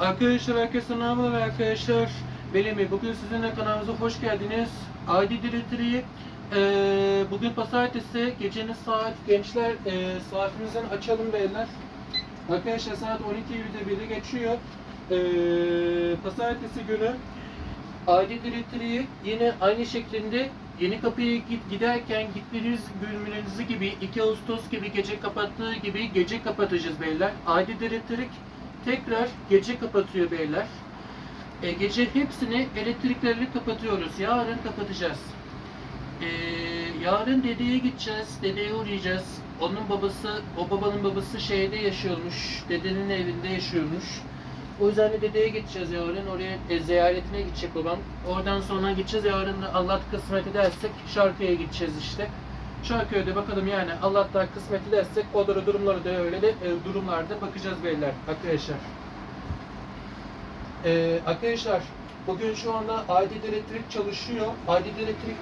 Arkadaşlar herkese merhaba arkadaşlar. Benim bugün sizinle kanalımıza hoş geldiniz. ID Directory'i eee bugün pazartesi gecenin saat gençler eee saatimizden açalım beyler. Arkadaşlar saat 12.01'de geçiyor. Eee pazartesi günü ID Directory'i yine aynı şeklinde yeni kapıya git giderken gittiğiniz bölümlerinizi gibi 2 Ağustos gibi gece kapattığı gibi gece kapatacağız beyler. ID Directory tekrar gece kapatıyor beyler. E, gece hepsini elektriklerini kapatıyoruz. Yarın kapatacağız. E, yarın dedeye gideceğiz. Dedeye uğrayacağız. Onun babası, o babanın babası şeyde yaşıyormuş. Dedenin evinde yaşıyormuş. O yüzden de dedeye gideceğiz yarın. Oraya e, ziyaretine gidecek babam. Oradan sonra gideceğiz. Yarın da Allah kısmet edersek Şarkı'ya gideceğiz işte. Şarköy'de bakalım yani Allah'tan kısmet edersek o da durumları da öyle de e, durumlarda bakacağız beyler arkadaşlar. Ee, arkadaşlar bugün şu anda ID Elektrik çalışıyor. ID Elektrik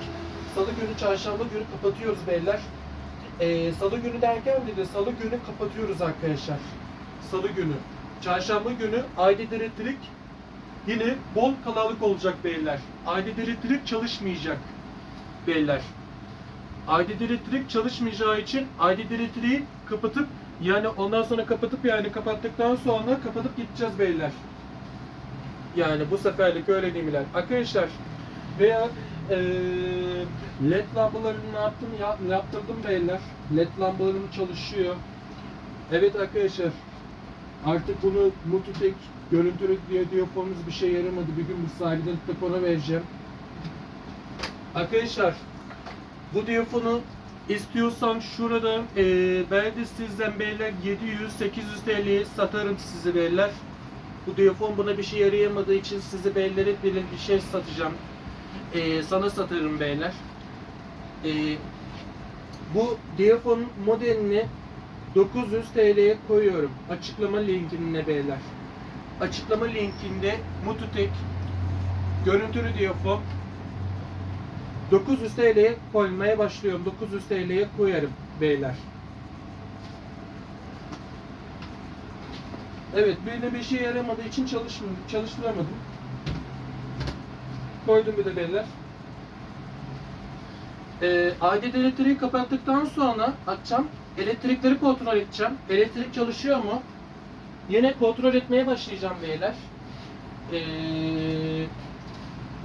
Salı günü, Çarşamba günü kapatıyoruz beyler. Ee, Salı günü derken de, de Salı günü kapatıyoruz arkadaşlar. Salı günü. Çarşamba günü ID Elektrik yine bol kalabalık olacak beyler. ID Elektrik çalışmayacak beyler. ID Elektrik çalışmayacağı için ID Elektriği kapatıp yani ondan sonra kapatıp yani kapattıktan sonra kapatıp gideceğiz beyler. Yani bu seferlik öyle değil miler? Arkadaşlar veya eee led lambalarını yaptım ya, yaptırdım beyler. Led lambalarım çalışıyor. Evet arkadaşlar artık bunu Multitek görüntülü diye diyofonumuz bir şey yaramadı. Bir gün bu sahilden telefona vereceğim. Arkadaşlar bu diyafonu istiyorsan şurada eee ben de sizden beyler 700-800 TL'ye satarım sizi beyler. Bu diyafon buna bir şey yarayamadığı için sizi beylere bir bir şey satacağım. Eee, sana satarım beyler. Eee, bu diyafon modelini 900 TL'ye koyuyorum. Açıklama linkine beyler. Açıklama linkinde Mututek görüntülü diyafon 900 TL'ye koymaya başlıyorum. 900 TL'ye koyarım beyler. Evet, bir de bir şey yaramadığı için çalışmıyor, çalıştıramadım. Koydum bir de beyler. Ee, adet elektriği kapattıktan sonra akşam elektrikleri kontrol edeceğim. Elektrik çalışıyor mu? Yine kontrol etmeye başlayacağım beyler. Ee,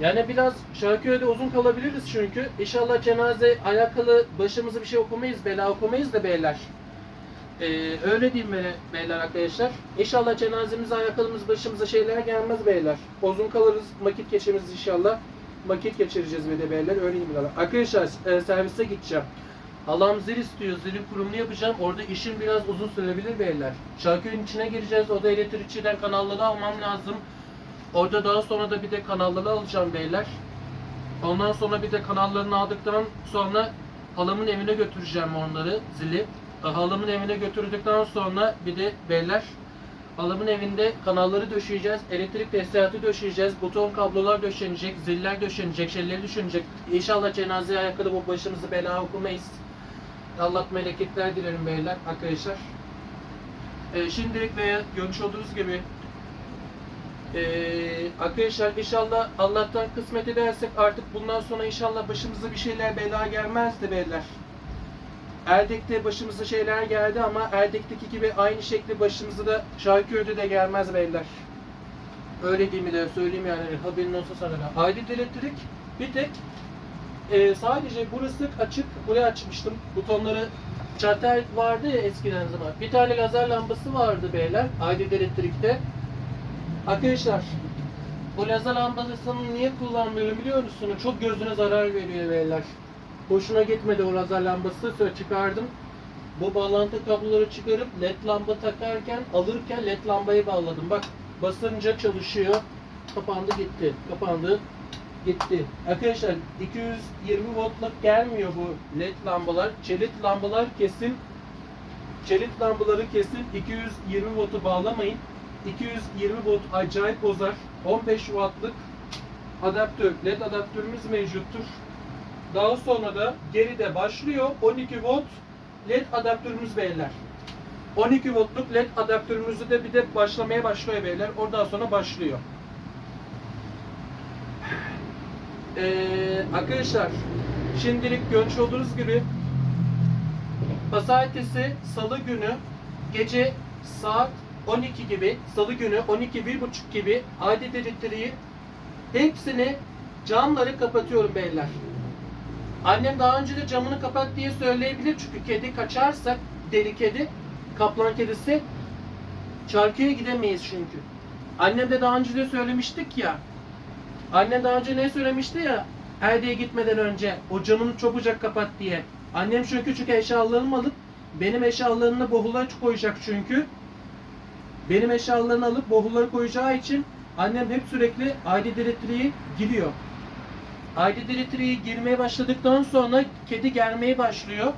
yani biraz Şarköy'de uzun kalabiliriz çünkü. İnşallah cenaze alakalı başımıza bir şey okumayız, bela okumayız da beyler. Ee, öyle diyeyim beyler, beyler arkadaşlar. İnşallah cenazemize alakalımız başımıza şeyler gelmez beyler. Uzun kalırız, vakit geçiririz inşallah. Vakit geçireceğiz bir de beyler, öyle diyeyim beyler. Arkadaşlar e, servise gideceğim. Halam zil istiyor, zilin kurumunu yapacağım. Orada işim biraz uzun sürebilir beyler. Şarköy'ün içine gireceğiz, o da elektrikçiden kanalları almam lazım. Orada daha sonra da bir de kanalları alacağım beyler. Ondan sonra bir de kanallarını aldıktan sonra halamın evine götüreceğim onları, zili. Halamın evine götürdükten sonra bir de beyler halamın evinde kanalları döşeyeceğiz, elektrik tesisatı döşeyeceğiz, buton kablolar döşenecek, ziller döşenecek, şeyleri döşenecek. İnşallah cenazeye alakalı bu başımızı bela okumayız. Allah meleketler dilerim beyler arkadaşlar. Ee, şimdilik veya görmüş olduğunuz gibi ee, arkadaşlar inşallah Allah'tan kısmet edersek artık bundan sonra inşallah başımıza bir şeyler bela gelmez de beyler. Erdek'te başımıza şeyler geldi ama Erdek'teki gibi aynı şekli başımıza da Şarköy'de de gelmez beyler. Öyle değil mi de söyleyeyim yani haberin olsa sana da. Aydın elektrik bir tek e, sadece burası açık, buraya açmıştım. Butonları çarter vardı ya eskiden zaman. Bir tane lazer lambası vardı beyler Aydın elektrikte. Arkadaşlar bu lazer lambasını niye kullanmıyorum biliyor musunuz? Çok gözüne zarar veriyor beyler. Hoşuna gitmedi o lazer lambası. Sonra çıkardım. Bu bağlantı kabloları çıkarıp led lamba takarken alırken led lambayı bağladım. Bak basınca çalışıyor. Kapandı gitti. Kapandı gitti. Arkadaşlar 220 voltluk gelmiyor bu led lambalar. Çelik lambalar kesin çelik lambaları kesin 220 voltu bağlamayın. 220 volt acayip bozar. 15 wattlık adaptör, led adaptörümüz mevcuttur. Daha sonra da geride başlıyor 12 volt led adaptörümüz beyler. 12 voltluk led adaptörümüzü de bir de başlamaya başlıyor beyler. Oradan sonra başlıyor. Ee, arkadaşlar şimdilik görmüş olduğunuz gibi Pazartesi, Salı günü gece saat 12 gibi, Salı günü 12 buçuk gibi adet elektriği hepsini camları kapatıyorum beyler. Annem daha önce de camını kapat diye söyleyebilir çünkü kedi kaçarsa deli kedi, kaplan kedisi çarkıya gidemeyiz çünkü. Annem de daha önce de söylemiştik ya. Annem daha önce ne söylemişti ya? Erde'ye gitmeden önce o camını çabucak kapat diye. Annem çünkü küçük eşyalarımı alıp benim eşyalarını bohula koyacak çünkü. Benim eşyalarını alıp bohuları koyacağı için annem hep sürekli aile elektriği giriyor. Aile elektriği girmeye başladıktan sonra kedi gelmeye başlıyor.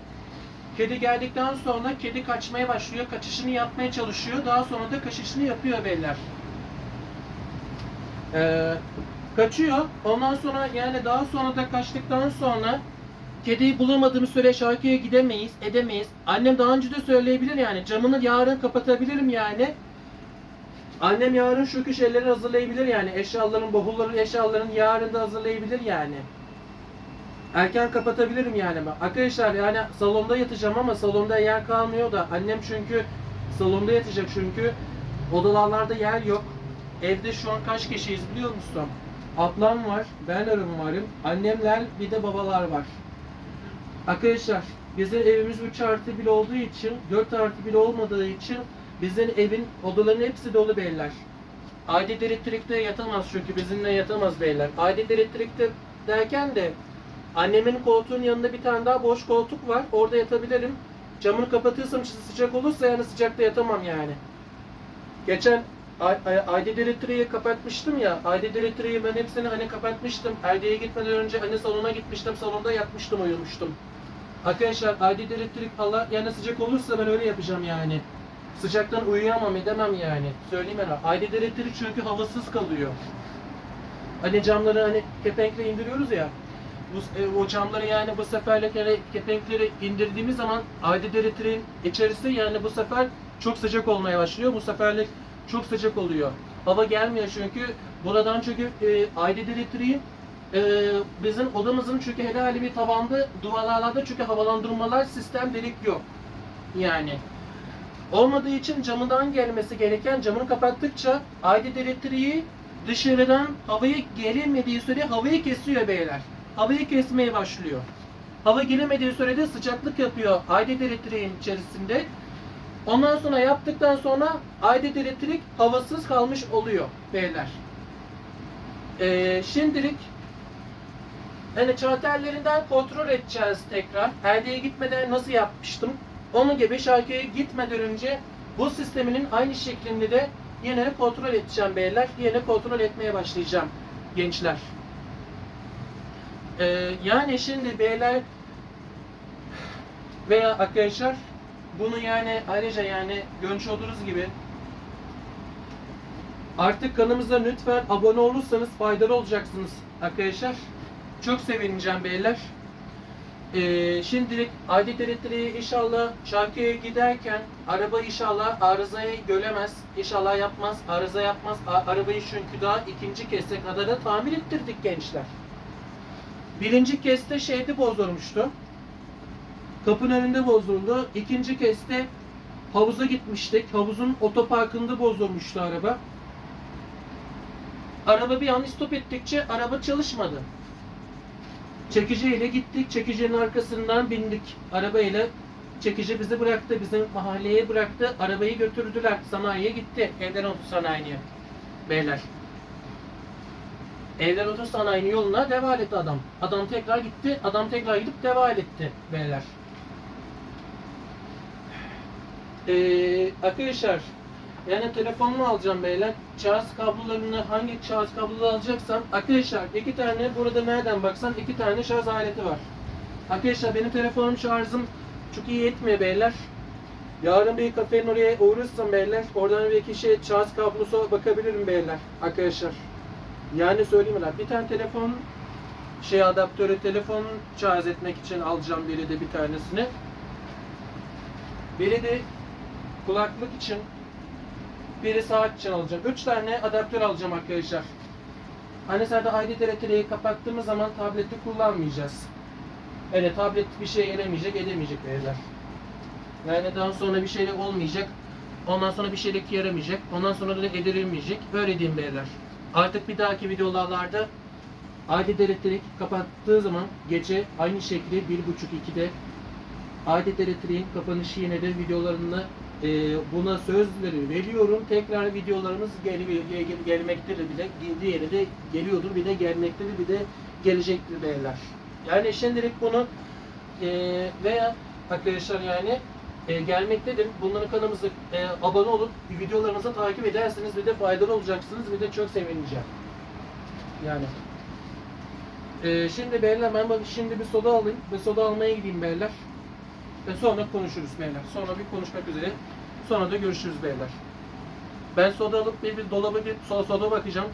Kedi geldikten sonra kedi kaçmaya başlıyor. Kaçışını yapmaya çalışıyor. Daha sonra da kaçışını yapıyor beyler. Ee, kaçıyor. Ondan sonra yani daha sonra da kaçtıktan sonra kediyi bulamadığımız süre şarkıya gidemeyiz, edemeyiz. Annem daha önce de söyleyebilir yani. Camını yarın kapatabilirim yani. Annem yarın şu şeyleri hazırlayabilir yani. Eşyaların, bavulların, eşyaların yarın da hazırlayabilir yani. Erken kapatabilirim yani. Arkadaşlar yani salonda yatacağım ama salonda yer kalmıyor da annem çünkü salonda yatacak çünkü odalarda yer yok. Evde şu an kaç kişiyiz biliyor musun? Ablam var, ben arım varım, annemler bir de babalar var. Arkadaşlar bizim evimiz 3 artı 1 olduğu için 4 artı 1 olmadığı için bizim evin odaların hepsi dolu beyler. Adet elektrikte yatamaz çünkü bizimle yatamaz beyler. Adet elektrikte derken de annemin koltuğun yanında bir tane daha boş koltuk var. Orada yatabilirim. Camını kapatırsam sıcak olursa yani sıcakta yatamam yani. Geçen Adet elektriği kapatmıştım ya. Adet elektriği ben hepsini hani kapatmıştım. Erde'ye gitmeden önce hani salona gitmiştim. Salonda yatmıştım, uyumuştum. Arkadaşlar adet elektrik Allah yani sıcak olursa ben öyle yapacağım yani. Sıcaktan uyuyamam edemem yani. Söyleyeyim ben. Adet elektrik çünkü havasız kalıyor. Hani camları hani kepenkle indiriyoruz ya. Bu, e, o camları yani bu seferlik yani kepenkleri indirdiğimiz zaman adet elektriğin içerisi yani bu sefer çok sıcak olmaya başlıyor. Bu seferlik çok sıcak oluyor. Hava gelmiyor çünkü buradan çünkü e, adet elektriği e, bizim odamızın çünkü herhalde bir tavanda duvarlarda çünkü havalandırmalar sistem delik yok. Yani olmadığı için camından gelmesi gereken camını kapattıkça adet elektriği dışarıdan havayı gelemediği süre havayı kesiyor beyler. Havayı kesmeye başlıyor. Hava gelemediği sürede sıcaklık yapıyor adet elektriğin içerisinde. Ondan sonra yaptıktan sonra adet elektrik havasız kalmış oluyor beyler. Ee, şimdilik yani çarterlerinden kontrol edeceğiz tekrar. Erdeğe gitmeden nasıl yapmıştım? Onun gibi şarkıya gitmeden önce bu sisteminin aynı şeklinde de yine kontrol edeceğim beyler. Yine kontrol etmeye başlayacağım gençler. Ee, yani şimdi beyler veya arkadaşlar bunu yani ayrıca yani görmüş olduğunuz gibi artık kanalımıza lütfen abone olursanız faydalı olacaksınız arkadaşlar. Çok sevineceğim beyler. Ee, şimdilik adet elektriği inşallah şarkıya giderken araba inşallah arızayı gölemez. İnşallah yapmaz. Arıza yapmaz. A- arabayı çünkü daha ikinci kese kadar da tamir ettirdik gençler. Birinci keste şeyde bozulmuştu. Kapının önünde bozuldu. İkinci keste havuza gitmiştik. Havuzun otoparkında bozulmuştu araba. Araba bir an stop ettikçe araba çalışmadı. Çekiciyle gittik. Çekicinin arkasından bindik. Arabayla çekici bizi bıraktı. Bizim mahalleye bıraktı. Arabayı götürdüler. Sanayiye gitti. Evden otu sanayiye. Beyler. Evden otu sanayinin yoluna devam etti adam. Adam tekrar gitti. Adam tekrar gidip devam etti. Beyler. Ee, arkadaşlar yani telefonumu alacağım beyler. Şarj kablolarını hangi şarj kabloları alacaksam arkadaşlar iki tane burada nereden baksan iki tane şarj aleti var. Arkadaşlar benim telefonum şarjım çok iyi yetmiyor beyler. Yarın bir kafenin oraya uğrarsam beyler. Oradan bir iki şey şarj kablosu bakabilirim beyler. Arkadaşlar. Yani söyleyeyim lan. Bir tane telefon şey adaptörü telefon şarj etmek için alacağım biri de bir tanesini. Biri de kulaklık için, biri saat için alacağım. Üç tane adaptör alacağım arkadaşlar. Hani zaten ID elektriği kapattığımız zaman tableti kullanmayacağız. Yani tablet bir şey elemeyecek, edemeyecek beyler. Yani daha sonra bir şey olmayacak. Ondan sonra bir şeylik yaramayacak. Ondan sonra da edilmeyecek. Öyle diyeyim beyler. Artık bir dahaki videolarda adet elektrik kapattığı zaman gece aynı şekilde 1.30-2'de adet elektriğin kapanışı yine de videolarını e, buna sözleri veriyorum. Tekrar videolarımız gel, gel, gel- gelmektedir bir de diğeri de geliyordur bir de gelmektedir bir de gelecektir beyler. Yani şimdilik bunu e, veya arkadaşlar yani e, gelmektedir. Bunların kanalımıza e, abone olup videolarımızı takip ederseniz bir de faydalı olacaksınız bir de çok sevineceğim. Yani. E, şimdi beyler ben bak şimdi bir soda alayım ve soda almaya gideyim beyler. Ve sonra konuşuruz beyler. Sonra bir konuşmak üzere. Sonra da görüşürüz beyler. Ben soda alıp bir, bir dolaba bir soda, soda bakacağım.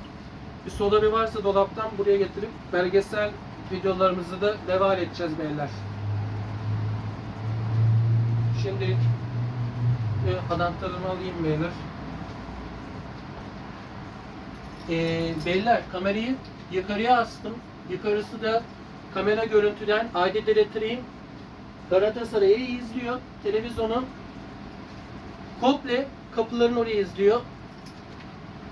Bir soda bir varsa dolaptan buraya getirip belgesel videolarımızı da devam edeceğiz beyler. Şimdilik bir adaptörümü alayım beyler. Ee, beyler kamerayı yukarıya astım. Yukarısı da kamera görüntüden adet elektriğim Galatasaray'ı izliyor. Televizyonu komple kapıların oraya izliyor.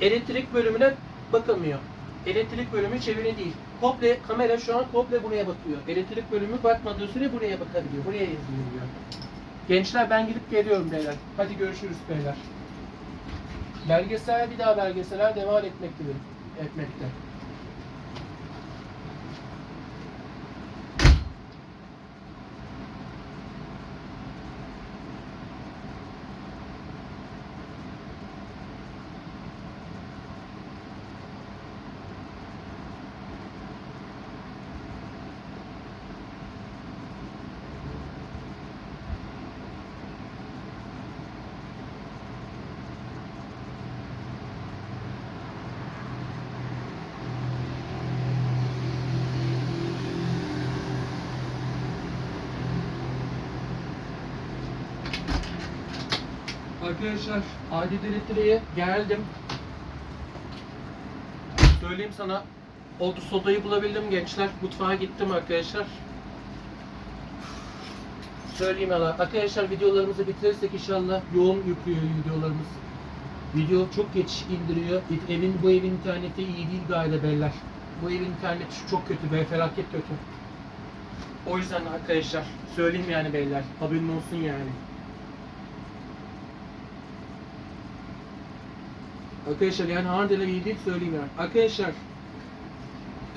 Elektrik bölümüne bakamıyor. Elektrik bölümü çeviri değil. Komple kamera şu an komple buraya bakıyor. Elektrik bölümü bakmadığı süre buraya bakabiliyor. Buraya izliyor. Gençler ben gidip geliyorum beyler. Hadi görüşürüz beyler. Belgesel bir daha belgeseler devam etmektedir. Etmekte. Arkadaşlar adet elektriğe geldim. Söyleyeyim sana oldu sodayı bulabildim gençler. Mutfağa gittim arkadaşlar. Söyleyeyim ya arkadaşlar videolarımızı bitirirsek inşallah yoğun yüklüyor videolarımız. Video çok geç indiriyor. Evin bu evin interneti iyi değil galiba beyler. Bu evin interneti çok kötü be felaket kötü. O yüzden arkadaşlar söyleyeyim yani beyler haberin olsun yani. Arkadaşlar yani Hardele iyi söyleyeyim yani. Arkadaşlar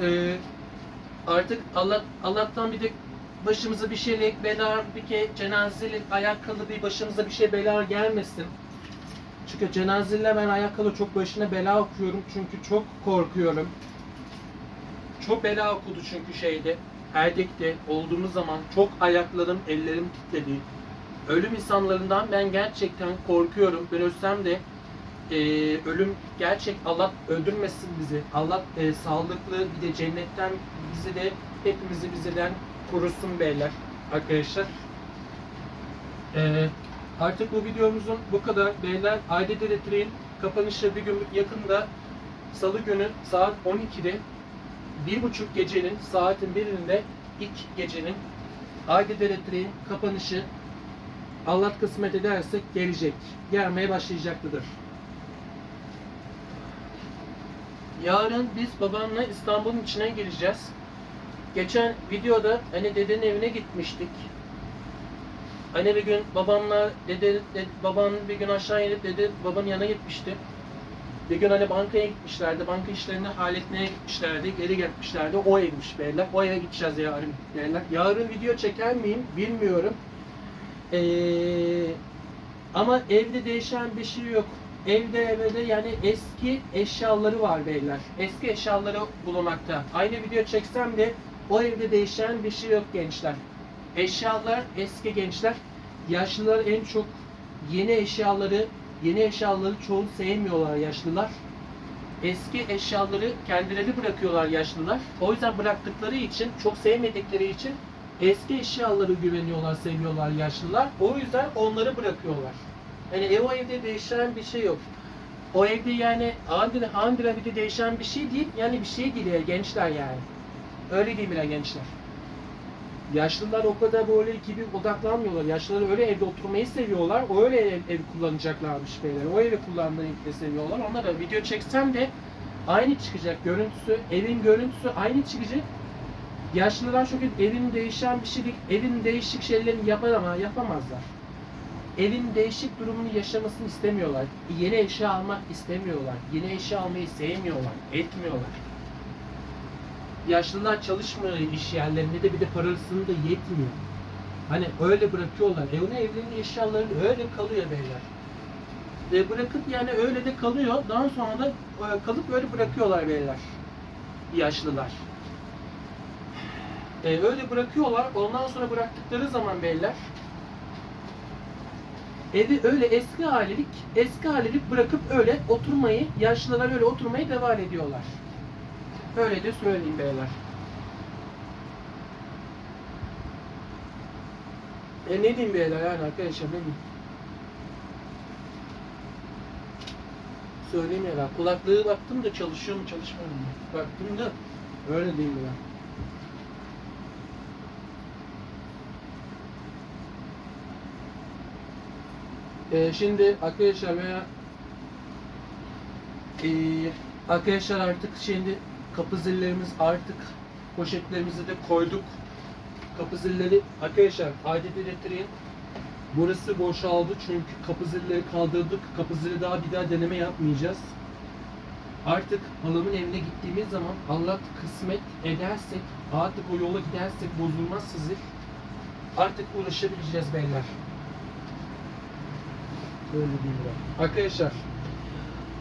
eee, artık Allah Allah'tan bir de başımıza bir şeylik bela bir ke cenazelik ayaklı bir başımıza bir şey bela gelmesin. Çünkü cenazeyle ben ayaklı çok başına bela okuyorum çünkü çok korkuyorum. Çok bela okudu çünkü şeyde Erdek'te olduğumuz zaman çok ayaklarım, ellerim titredi. Ölüm insanlarından ben gerçekten korkuyorum. Ben ölsem de e, ölüm gerçek Allah öldürmesin bizi. Allah e, sağlıklı bir de cennetten bizi de hepimizi bizden korusun beyler arkadaşlar. E, artık bu videomuzun bu kadar beyler. Adet Elektriğin kapanışı bir gün yakında Salı günü saat 12'de bir buçuk gecenin saatin birinde ilk gecenin Adet Elektriğin kapanışı Allah kısmet ederse gelecek. Gelmeye başlayacaktıdır. Yarın biz babamla İstanbul'un içine gireceğiz. Geçen videoda hani dedenin evine gitmiştik. Hani bir gün babamla dede, dede babam bir gün aşağı inip dede babanın yanına gitmişti. Bir gün hani bankaya gitmişlerdi. Banka işlerini halletmeye gitmişlerdi. Geri gelmişlerdi. O evmiş beyler. O eve gideceğiz yarın beyler. Yarın video çeker miyim bilmiyorum. Ee, ama evde değişen bir şey yok. Evde evde yani eski eşyaları var beyler. Eski eşyaları bulunmakta. Aynı video çeksem de o evde değişen bir şey yok gençler. Eşyalar eski gençler. Yaşlılar en çok yeni eşyaları, yeni eşyaları çoğu sevmiyorlar yaşlılar. Eski eşyaları kendileri bırakıyorlar yaşlılar. O yüzden bıraktıkları için, çok sevmedikleri için eski eşyaları güveniyorlar, seviyorlar yaşlılar. O yüzden onları bırakıyorlar. Yani ev o evde değişen bir şey yok. O evde yani Andire, Andire bir de değişen bir şey değil. Yani bir şey değil ya, gençler yani. Öyle değil mi gençler? Yaşlılar o kadar böyle gibi odaklanmıyorlar. Yaşlılar öyle evde oturmayı seviyorlar. O öyle ev, ev kullanacaklarmış beyler. O evi kullanmayı seviyorlar. Onlara video çeksem de aynı çıkacak görüntüsü. Evin görüntüsü aynı çıkacak. Yaşlılar çünkü evin değişen bir şey değil. Evin değişik şeylerini yapar ama yapamazlar. Evin değişik durumunu yaşamasını istemiyorlar. Yeni eşya almak istemiyorlar. Yeni eşya almayı sevmiyorlar. Etmiyorlar. Yaşlılar çalışmıyor iş yerlerinde de bir de parasını da yetmiyor. Hani öyle bırakıyorlar. Evine evlerinin eşyaları öyle kalıyor beyler. E bırakıp yani öyle de kalıyor. Daha sonra da e, kalıp öyle bırakıyorlar beyler. Yaşlılar. E, öyle bırakıyorlar. Ondan sonra bıraktıkları zaman beyler evi öyle eski halilik, eski halilik bırakıp öyle oturmayı, yaşlılar öyle oturmaya devam ediyorlar. Öyle de söyleyeyim beyler. E ne diyeyim beyler yani arkadaşlar ne diyeyim? Söyleyeyim ya. Kulaklığı baktım da çalışıyor mu çalışmıyor mu? Baktım da öyle diyeyim ben. Ee, şimdi arkadaşlar veya ee, arkadaşlar artık şimdi kapı zillerimiz artık poşetlerimizi de koyduk. Kapı zilleri arkadaşlar adet elektriğin burası boşaldı çünkü kapı zilleri kaldırdık. Kapı zili daha bir daha deneme yapmayacağız. Artık halamın evine gittiğimiz zaman Allah kısmet edersek artık o yola gidersek bozulmazsa zil artık ulaşabileceğiz beyler. Böyle diyeyim ben. Arkadaşlar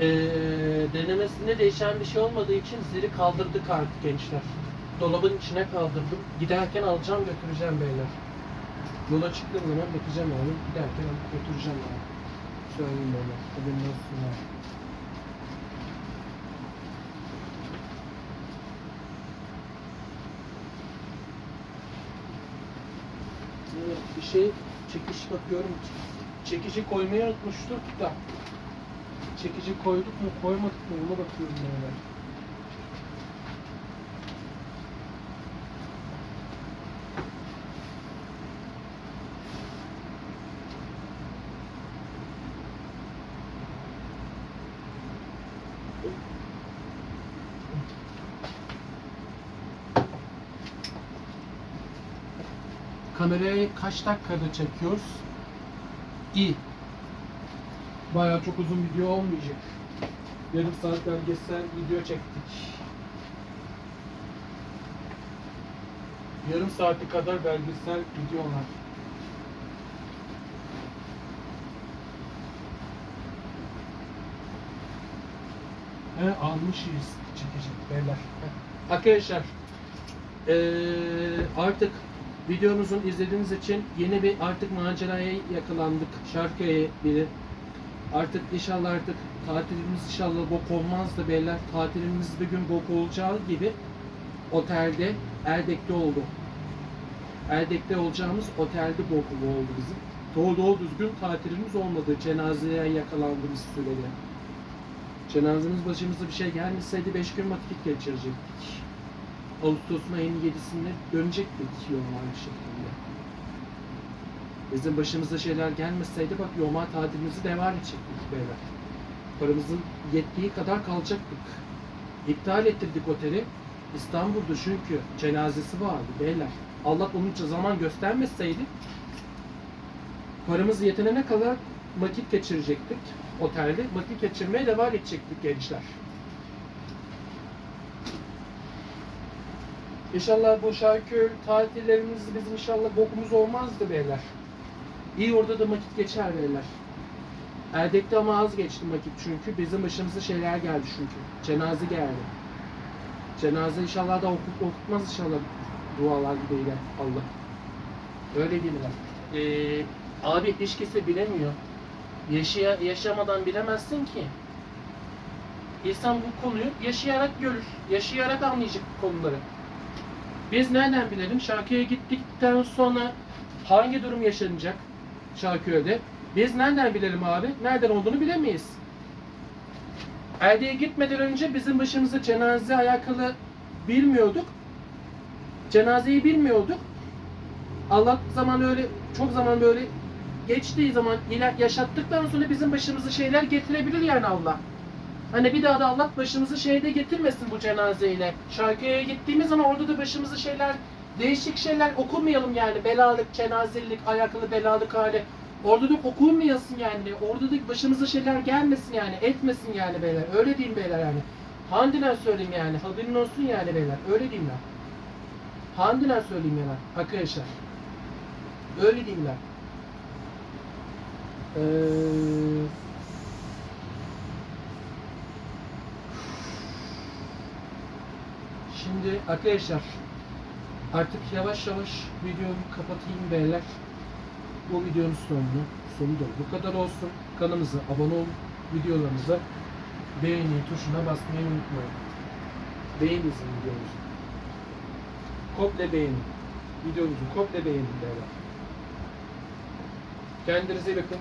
eee denemesinde değişen bir şey olmadığı için zili kaldırdık artık gençler. Dolabın içine kaldırdım. Giderken alacağım götüreceğim beyler. Yola çıktığım zaman bakacağım abi. Giderken alıp götüreceğim abi. Söyleyeyim beyler. Haberin olsun abi. Bir şey çekiş bakıyorum. Çekici koymayı unutmuştuk da. Çekici koyduk mu koymadık mı ona bakıyorum beyler. Kamerayı kaç dakikada çekiyoruz? İyi. Bayağı çok uzun video olmayacak. Yarım saat belgesel video çektik. Yarım saati kadar belgesel videolar. He almışız çekecek beyler. Arkadaşlar eee, artık videomuzun izlediğiniz için yeni bir artık maceraya yakalandık. Şarkıya biri. Artık inşallah artık tatilimiz inşallah bok olmaz da beyler. Tatilimiz bir gün bok olacağı gibi otelde Erdek'te oldu. Erdek'te olacağımız otelde bok oldu bizim. Doğru doğru düzgün tatilimiz olmadı. Cenazeye yakalandığımız sürede. Cenazemiz başımıza bir şey gelmeseydi 5 gün vakit geçirecektik. Ağustos'un ayının 7'sinde dönecektik normal bir şekilde. Bizim başımıza şeyler gelmeseydi bak normal tatilimizi devam edecektik beyler. Paramızın yettiği kadar kalacaktık. İptal ettirdik oteli. İstanbul'da çünkü cenazesi vardı beyler. Allah onun zaman göstermeseydi paramız yetenene kadar vakit geçirecektik otelde. Vakit geçirmeye devam edecektik gençler. İnşallah bu Şarköy tatillerimiz bizim inşallah bokumuz olmazdı beyler. İyi orada da vakit geçer beyler. Erdek'te ama az geçti vakit çünkü bizim başımıza şeyler geldi çünkü. Cenaze geldi. Cenaze inşallah da okut, okutmaz inşallah dualar gideyle Allah. Öyle lan? Ee, abi kimse bilemiyor. Yaşaya, yaşamadan bilemezsin ki. İnsan bu konuyu yaşayarak görür. Yaşayarak anlayacak bu konuları. Biz nereden bilelim? Şarkıya gittikten sonra hangi durum yaşanacak Şarköy'de? Biz nereden bilelim abi? Nereden olduğunu bilemeyiz. Erdi'ye gitmeden önce bizim başımıza cenaze alakalı bilmiyorduk. Cenazeyi bilmiyorduk. Allah zaman öyle çok zaman böyle geçtiği zaman yaşattıktan sonra bizim başımıza şeyler getirebilir yani Allah. Hani bir daha da Allah başımızı şeyde getirmesin bu cenazeyle. Şarkıya gittiğimiz zaman orada da başımıza şeyler değişik şeyler okumayalım yani belalık, cenazelik, ayaklı belalık hali. Orada da okunmayasın yani. Orada da başımıza şeyler gelmesin yani. Etmesin yani beyler. Öyle diyeyim beyler yani. Handinen söyleyeyim yani. Haberin olsun yani beyler. Öyle diyeyim ben. Handinen söyleyeyim yani arkadaşlar. Öyle diyeyim ben. Ee, Şimdi arkadaşlar artık yavaş yavaş videomu kapatayım beyler. Bu videonun sonunu sonu da bu kadar olsun. Kanalımıza abone olun. Videolarımıza beğeni tuşuna basmayı unutmayın. Beğeninizin videomuzu. Komple beğenin. Videomuzu komple beğenin beyler. Kendinize iyi bakın.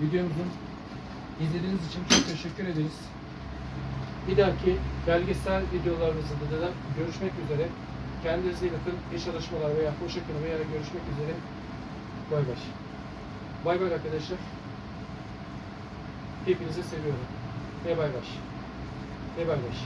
Videomuzun izlediğiniz için çok teşekkür ederiz. Bir dahaki belgesel videolarımızda da görüşmek üzere. Kendinize iyi bakın. İyi çalışmalar veya hoşçakalın veya görüşmek üzere. Bay bay. Bay bay arkadaşlar. Hepinizi seviyorum. Ve bay bay. Ve bay bay.